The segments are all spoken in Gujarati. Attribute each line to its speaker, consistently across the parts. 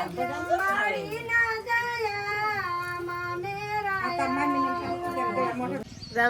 Speaker 1: રામ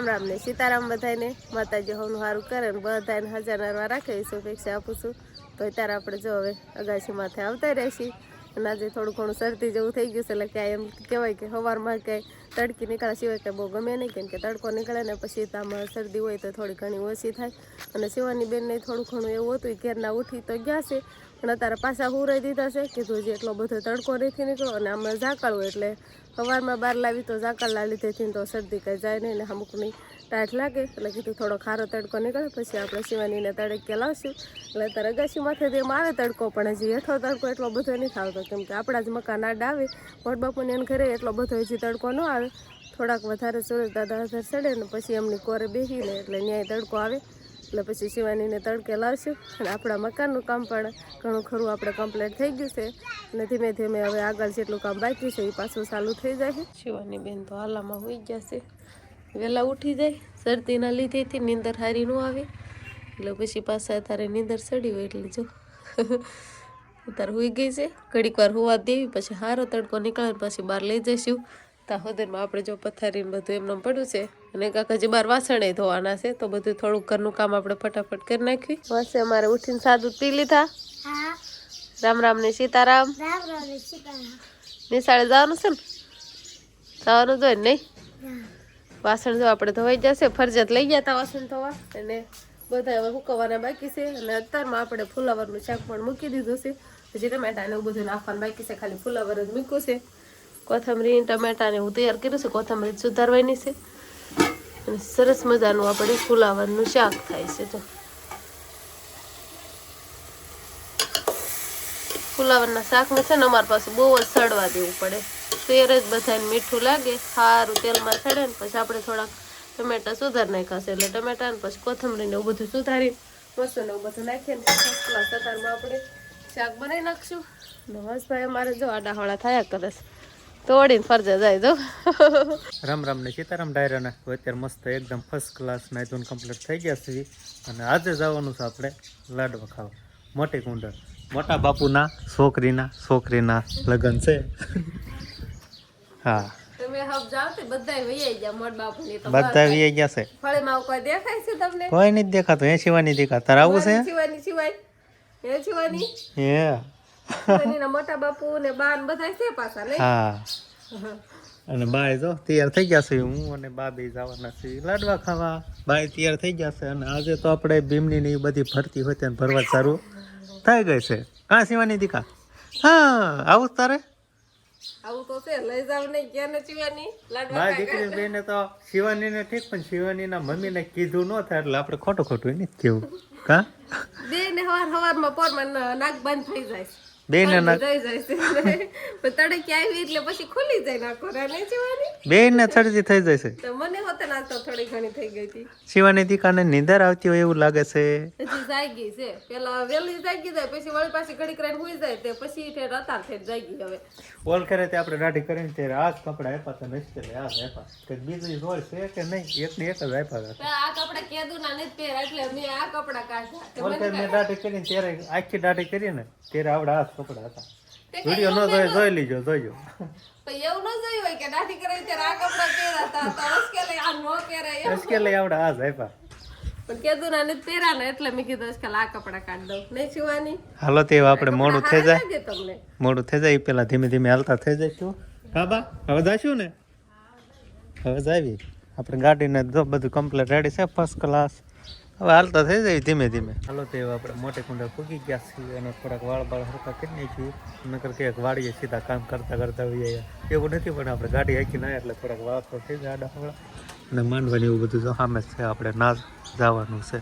Speaker 1: રામ ને સીતારામ બધાને માતાજી હોનું સારું કરે ને બધાને હજાર નરવા રાખે એવી શુભેચ્છા આપું છું. તો અત્યારે આપણે જો હવે અગાસી માથે આવતા રહીશી. અને આજે થોડું ઘણું શરદી જેવું થઈ ગયું છે, એટલે કે એમ કહેવાય કે સવારમાં ક્યાંય તડકી નીકળ્યા સિવાય કંઈ બહુ ગમે નહીં, કેમ કે તડકો નીકળે ને પછી આમાં શરદી હોય તો થોડી ઘણી ઓછી થાય. અને સિવાની બેનને થોડું ઘણું એવું હતું કે ઘેરના ઉઠી તો ગયા છે પણ અત્યારે પાછા હુરાઈ દીધા છે કીધું જે એટલો બધો તડકો નથી નીકળ્યો અને આમાં હોય એટલે સવારમાં બહાર લાવી તો ઝાકળના લીધેથી તો શરદી કંઈ જાય નહીં ને અમુકની ટાઢ લાગે એટલે કીધું થોડો ખારો તડકો નીકળે પછી આપણે શિવાનીને તડકે લાવશું. એટલે અત્યારે અગાશીમાંથી એમ આવે તડકો, પણ હજી હેઠો તડકો એટલો બધો નથી આવતો. કેમ કે આપણા જ મકાન આડ આવે મોટ બાપુને એને ઘરે એટલો બધો હજી તડકો ન આવે. થોડાક વધારે સુરજ દાદા ચડે ને પછી એમની કોરે બેસીને એટલે ન્યાય તડકો આવે. એટલે પછી શિવાનીને તડકે લાવશું અને આપણા મકાનનું કામ પણ ઘણું ખરું આપણે કમ્પ્લીટ થઈ ગયું છે. અને ધીમે ધીમે હવે આગળ જેટલું કામ બાકી છે એ પાછું ચાલુ થઈ જાય. શિવાની બેન તો હાલામાં હોઈ ગયા છે. વહેલા ઉઠી જાય, શરદીના લીધેથી નીંદર હારી ન આવે. એટલે પછી પાછા તારે નીંદર ચડી હોય એટલે જો. અત્યારે હોઈ ગઈ છે. ઘડીક વાર હોવા દેવી, પછી સારો તડકો નીકળે પછી બહાર લઈ જઈશું. ત્યાં હોદરમાં આપણે જો પથારીને બધું એમને પડ્યું છે અને કાકા જે બાર વાસણે ધોવાના છે તો બધું થોડુંક ઘરનું કામ આપણે ફટાફટ કરી નાખ્યું બસ અમારે ઉઠીને સાદું પી લીધા. રામ રામ ને સીતારામ. નિશાળે જવાનું છે ને? જવાનું જોઈએ ને નહીં? વાસણ જો આપણે ધોવાઈ જશે ફરજત લઈ ગયા હતા વાસણ ધોવા. અને બધા હવે હુકવવાના બાકી છે. અને અત્યારમાં આપણે ફુલાવરનું શાક પણ મૂકી દીધું છે. પછી ટમેટા ને એવું બધું નાખવાનું બાકી છે ખાલી ફુલાવર જ મૂક્યું છે. કોથમરી, ટમેટાને હું તૈયાર કર્યું છે. કોથમરી સુધારવાની છે. અને સરસ મજાનું આપણે ફુલાવરનું શાક થાય છે. તો ફુલાવરના શાકને છે ને અમારી પાસે બહુ જ સડવા દેવું પડે. તેર જ બધાને મીઠું લાગે સારું તેલમાં સડે ને પછી આપણે થોડાક ટમેટા સુધાર નાખ્યા છે. એટલે ટમેટા ને પછી કોથમરી ને એવું બધું સુધારી મસ્ત ને એવું બધું નાખીને ફર્સ્ટ ક્લાસ સતારમાં આપણે શાક બનાવી નાખશું. ને હસભાઈ અમારે જો આડાહોળા થયા કરે છે. તોડીને ફરજે જાય જો.
Speaker 2: રામ રામ ને સીતારામ ડાયરાના અત્યારે મસ્ત એકદમ ફર્સ્ટ ક્લાસ નાયતું કમ્પ્લીટ થઈ ગયા છે. અને આજે જવાનું છે આપણે લાડવા ખાવા. મોટી કુંડળ. મોટા બાપુના છોકરીના છોકરીના લગ્ન છે. હા.
Speaker 1: તે તો
Speaker 2: બધા વી ગયા છે.
Speaker 1: કોઈ દેખાય છે તમને?
Speaker 2: કોઈ નથી દેખાતું. એ સિવાની દેખા તારે આવું છે?
Speaker 1: એ શિવાની
Speaker 2: હે.
Speaker 1: મોટા બાપુ ને બા ને બધા છે પાછા નહીં?
Speaker 2: હા. અને બાય જો તૈયાર થઈ ગયા છે હું અને બા બે જવાના છે લાડવા ખાવા. બાય તૈયાર થઈ ગયા છે અને આજે તો આપણે ભીમની ને બધી ભરતી હોય ત્યાં ભરવા સારું થઈ ગઈ છે. કાં સિવાની દીકા. હા આવું તારે?
Speaker 1: આવું તો છે લઈ જાવ ક્યાં ને શિવાની? લાડવા
Speaker 2: દીકરી બેને તો શિવાનીને ઠીક પણ શિવાનીના મમ્મીને કીધું ન થાય એટલે આપણે ખોટું ખોટું નહીં કેવું કા?
Speaker 1: બે ને હવાર નાક બંધ થઈ જાય
Speaker 2: બેને ના
Speaker 1: થઈ જાય તડકી આવી એટલે પછી ખુલી જાય નાકો રાને શિવાની
Speaker 2: બેને શરદી થઈ જાય છે.
Speaker 1: તો મને હોતે ના તો થોડી ઘણી થઈ ગઈ હતી.
Speaker 2: શિવાની દીકાને નીંદર આવતી હોય એવું લાગે છે.
Speaker 1: હજી જાગી છે. પેલા વેલી જાગી જાય પછી વળી પાછી ઘડીક રહીને હુઈ જાય તે પછી ઠેર અતાર જાય જાગી હવે.
Speaker 2: ઓલ કરે તે આપણે દાઢી કરીને તે આ જ કપડા આપ્યા તો નથી આ જ આપ્યા. કે બીજું રોલ છે કે નહીં એક ને એક જ આપ્યા હતા.
Speaker 1: આ કપડા કેદુ ના નથી પહેરા એટલે મેં આ કપડા કાઢ્યા.
Speaker 2: ઓલ કરે મેં દાઢી કરીને ત્યારે આખી દાઢી કરીને ત્યારે આવડા આ કપડા હતા.
Speaker 1: તે
Speaker 2: ન જોઈ જોઈ લીજો જોજો
Speaker 1: તો એવું ન જોયું હોય કે દાઢી કરે ત્યારે આ કપડા પહેર્યા હતા તો અસ્કેલે આ નો પહેરાય એમ.
Speaker 2: કે આ જ
Speaker 1: પણ કેદું ના એટલે મેં કીધું અસ્કેલ આ કપડા કાઢ દઉં. નહીં છીવાની
Speaker 2: હાલો તે આપણે મોડું થઈ જાય. મોડું થઈ જાય પેલા ધીમે ધીમે હાલતા થઈ જઈશું હા બા હવે જઈશું ને? હવે જાવી. આપણે ગાડીને જો બધું કમ્પ્લીટ રેડી છે ફર્સ્ટ ક્લાસ હવે હાલતા થઈ જાય ધીમે ધીમે. હાલો તે આપણે મોટે કુંડા ફૂકી ગયા છીએ અને થોડાક વાળ બાળ હરકા કરી છીએ. નકર કે વાળીએ સીધા કામ કરતા કરતા હોઈએ એવું નથી પણ આપણે ગાડી હાકી ના એટલે થોડાક વાળ તો થઈ જાય આડા અને માંડવાની એવું બધું સામે છે આપણે ના જવાનું છે.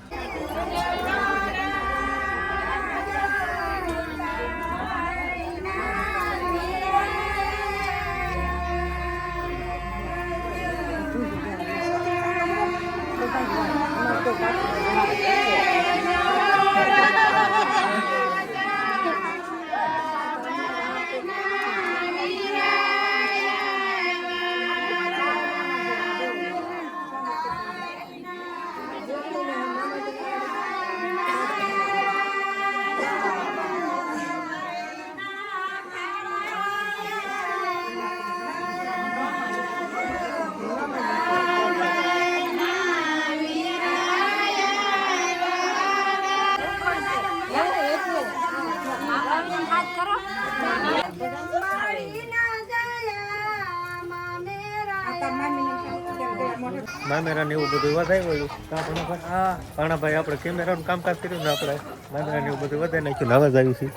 Speaker 2: મામેરા ને એવું બધું વધારે હોય કાં ભણાભાઈ? હા. આપણે કેમેરાનું કામકાજ કર્યું ને આપણે મામેરા ને એવું બધું વધારે નાખ્યું. ને હવે જ આવ્યું છે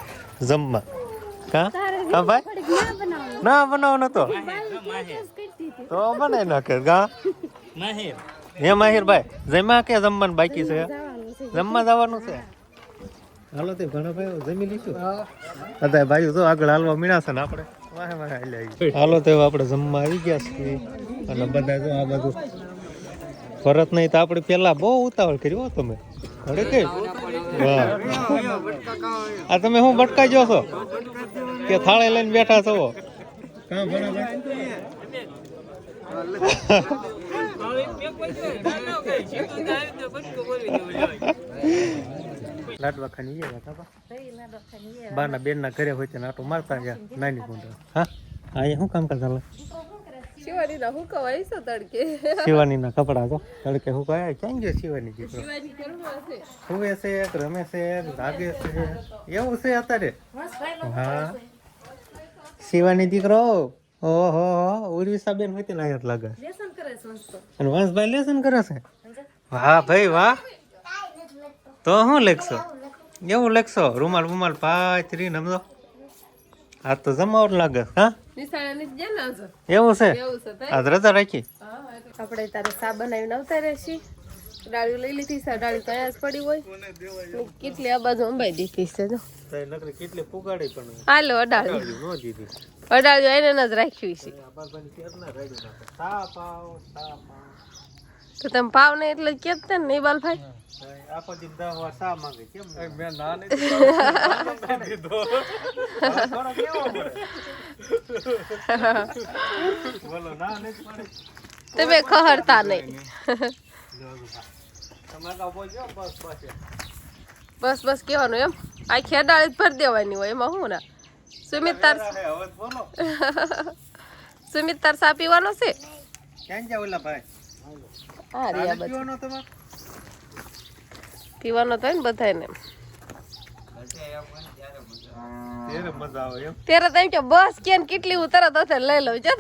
Speaker 2: જમવા. કા? હા ભાઈ? ના બનાવો નતો તો. બનાવી નાખે કા? હે માહિર ભાઈ જમ્યા કે જમવાનું બાકી છે? જમવા જવાનું છે. હાલો તે ઘણા ભાઈ જમી લીધું? અત્યારે ભાઈઓ તો આગળ હાલવા મીણા છે ને આપણે. વાહે વાહે હાલો તે આપણે જમવા આવી ગયા છીએ. અને બધા જો આ બધું ભરત નહીં તો આપણે પેલા બહુ ઉતાવળ કરી હો તમે. અરે કે? આ તમે શું ભટકાઈ જો છો? કે થાળે લઈને બેઠા છો? કાં ભણા ભાઈ લાડવા ખાની ગયા હતા બાના બેન ના ઘરે હોય ત્યાં આટો મારતા ગયા નાની ગુંડા. હા અહીંયા શું કામ કરતા
Speaker 1: શિવાની ના હું કવાય છો તડકે?
Speaker 2: શિવાની ના કપડા તો. તડકે હું કહે ક્યાં ગયો શિવાની દીકરો?
Speaker 1: શિવાની કરવો હશે
Speaker 2: સુવે છે એક રમે છે ભાગે છે. એવું છે અત્યારે? હા. શિવાની દીકરો? ઓહો ઉર્વિસા બેન હોય ના યાદ લાગે.
Speaker 1: લેસન કરે છે
Speaker 2: અને વંશભાઈ લેસન કરે છે? વાહ ભાઈ વાહ. તો હું લેખશો? એવું લેખશો? રૂમાલ રૂમાલ પાથરી નમજો આ તો જમાવર લાગે હા?
Speaker 1: નિશાળે ની જ ના છો
Speaker 2: એવું છે?
Speaker 1: એવું છે તઈ?
Speaker 2: આજ રજા રાખી?
Speaker 1: આપણે તારે સા બનાવીને આવતા રહેશી. ડાળી લઈ લીધી સા ડાળી તો અહીંયા જ પડી હોય. કેટલી આ બાજુ અંબાઈ દીધી છે જો.
Speaker 2: નકરી કેટલી પુગાડી પણ
Speaker 1: હાલો અડાળી
Speaker 2: ન દીધી.
Speaker 1: અડાળીઓ એને જ રાખ્યું છે.
Speaker 2: સા પાવ સા પાવ
Speaker 1: તો તમે પાવ ને એટલે જ કેત ને નહીં બાલભાઈ?
Speaker 2: આખો દિન દહ સા માંગે કેમ મેં ના બોલો ના નહીં
Speaker 1: તમે ખહરતા નહીં.
Speaker 2: બસ બસ
Speaker 1: બસ બસ એમ. આ ખેડાળી જ ભરી દેવાની હોય એમાં શું ના? સુમિત તાર સુમિત તાર સા પીવાનો છે?
Speaker 2: ક્યાં જાવ ભાઈ?
Speaker 1: હા રિયા બધા.
Speaker 2: પીવાનો
Speaker 1: તો ને બધાને
Speaker 2: ત્યારે મજા આવે એમ.
Speaker 1: ત્યારે તો એમ કે બસ કેન કેટલી હું તરત હશે લઈ લઉં
Speaker 2: છે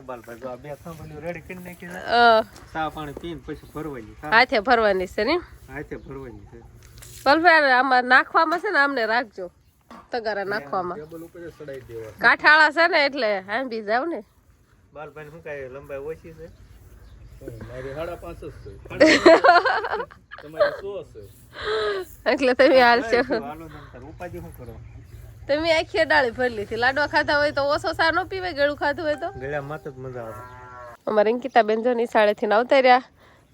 Speaker 2: બાલભાઈ જો આ બે થાંભલીઓ રેડી કરી નાખી છે?
Speaker 1: અ,
Speaker 2: ચા પાણી પીને પછી ભરવાની ચા
Speaker 1: હાથે ભરવાની છે ને
Speaker 2: હાથે ભરવાની છે.
Speaker 1: બલભાઈ આમાં નાખવામાં છે ને આમને રાખજો. તગારા નાખવામાં. કાંઠાળા છે ને એટલે આમ બી જાવ ને.
Speaker 2: બાલભાઈ શું કાંઈ લંબાઈ ઓછી છે? મારી સાડા પાંચ જ છે.
Speaker 1: એટલે તમે
Speaker 2: હાલો કરો?
Speaker 1: તમે આખી ડાળી ભરી લીધી લાડવા ખાધા હોય તો ઓછો સા નો પીવાય ગળું ખાધું હોય તો?
Speaker 2: ગળ્યા જ મજા આવે.
Speaker 1: અમારે અંકિતાબેન જો નિશાળેથી આવતા રહ્યા.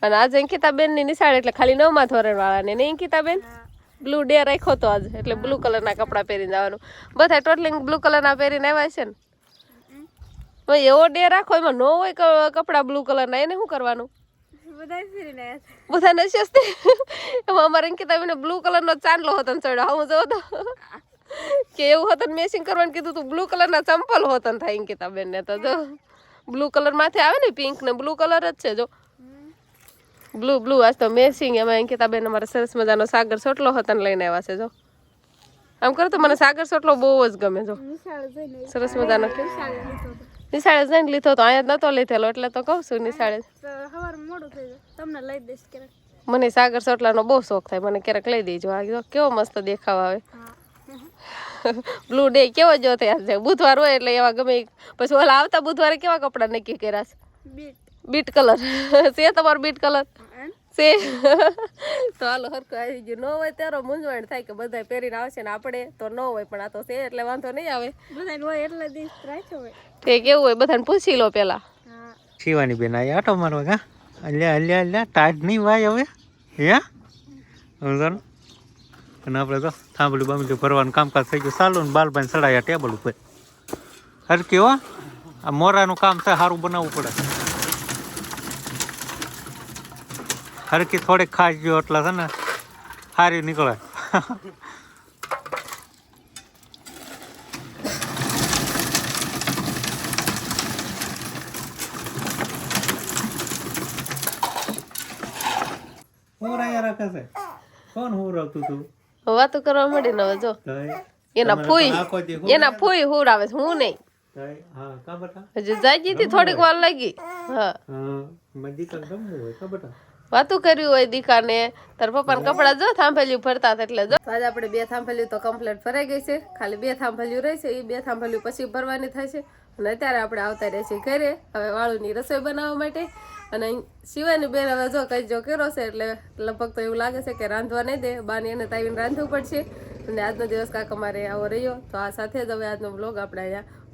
Speaker 1: અને આજે અંકિતાબેનની નિશાળ એટલે ખાલી નવમા ધોરણ વાળા ને અંકિતાબેન? બ્લુ ડે રાખ્યો તો આજ. એટલે બ્લુ કલરના કપડાં પહેરીને જવાનું. બધા ટોટલિંગ બ્લુ કલરના પહેરીને આવ્યા છે ને? હવે એવો ડે રાખો એમાં નો હોય કપડાં બ્લુ કલરના એને શું કરવાનું? બધા નશીસ એમાં. અમારે અંકિતાબેન બ્લુ કલરનો ચાંદલો હતો ને ચડ્યો. હું જોઉં તો કે એવું હતું ને મેચિંગ કરવાનું કીધું તું બ્લુ કલરના ચંપલ હોતન થાય અંકિતાબેન ને તો જો બ્લુ કલર માથે આવે ને પિંક ને બ્લુ કલર જ છે જો. બ્લુ બ્લુ આજ તો મેચિંગ એમાં અંકિતાબેન અમારે સરસ મજાનો સાગર સોટલો હતો ને લઈને આવ્યા છે જો. આમ કરો તો મને સાગર સોટલો બહુ જ ગમે જો. સરસ મજાનો. નિશાળે જઈને લીધો તો અહીંયા નતો લીધેલો એટલે તો કહું છું નિશાળે. મને સાગર સોટલાનો બહુ શોખ થાય મને ક્યારેક લઈ દેજો. આ કેવો મસ્ત દેખાવ આવે. બ્લુ ડે કેવો જો થયા બુધવાર હોય એટલે એવા ગમે. પછી ઓલા આવતા બુધવારે કેવા કપડાં નક્કી કર્યા છે? Bit colour. છે તમારો બીટ કલર? છે. તો હાલો હરખું આવી ગયું. ન હોય ત્યારે મૂંઝવણ થાય કે બધા પહેરીને આવશે ને આપણે તો ન હોય પણ આ તો છે એટલે વાંધો નહીં આવે. એટલે દિવસ રાખ્યો તે કેવું હોય બધાને પૂછી લો પેલા.
Speaker 2: શિવાની બેન આ આટો મારવા કા અલ્યા અલ્યા અલ્યા ટાટ નહીં વાય હવે? હે? સમજો ને. અને આપણે તો થાંભલું બાંભલું ભરવાનું કામકાજ થઈ ગયું. ચાલુ ને બાલભાઈ ચડાયા ટેબલ ઉપર. હરકી હો. આ મોરાનું કામ થાય સારું બનાવવું પડે. હરકી થોડીક ખાસ ગયો એટલે છે ને સારી નીકળે. હું રહ્યા રાખે છે? કોણ હું રાખતું તું?
Speaker 1: વાતો કરવા મળી ને જો. એના ફૂઈ એના ફૂઈ હુર આવે છે હું નહીં. હજુ જાય હતી થોડીક વાર લાગી. હા.
Speaker 2: મજી કર રમવું હોય કા બટા?
Speaker 1: વાતું કર્યું હોય દીકાને. તાર પપ્પાને કપડા જો થાંભેલ્યું હતા એટલે જો. આજે આપણે બે થાંભેલ્યું તો કમ્પ્લેટ ભરાઈ ગઈ છે. ખાલી બે થાંભેલ્યું રહેશે એ બે થાંભેલ્યું પછી ભરવાની થશે અને અત્યારે આપણે આવતા રહેશે ઘરે હવે વાળુની રસોઈ બનાવવા માટે. અને શિવાની બેન હવે જો કઈ જો કર્યો છે એટલે લગભગ તો એવું લાગે છે કે રાંધવા નહીં દે. બાની એને તાવીને રાંધવું પડશે. અને આજનો દિવસ કાંક અમારે આવો રહ્યો. તો આ સાથે જ હવે આજનો બ્લોગ આપણે અહીંયા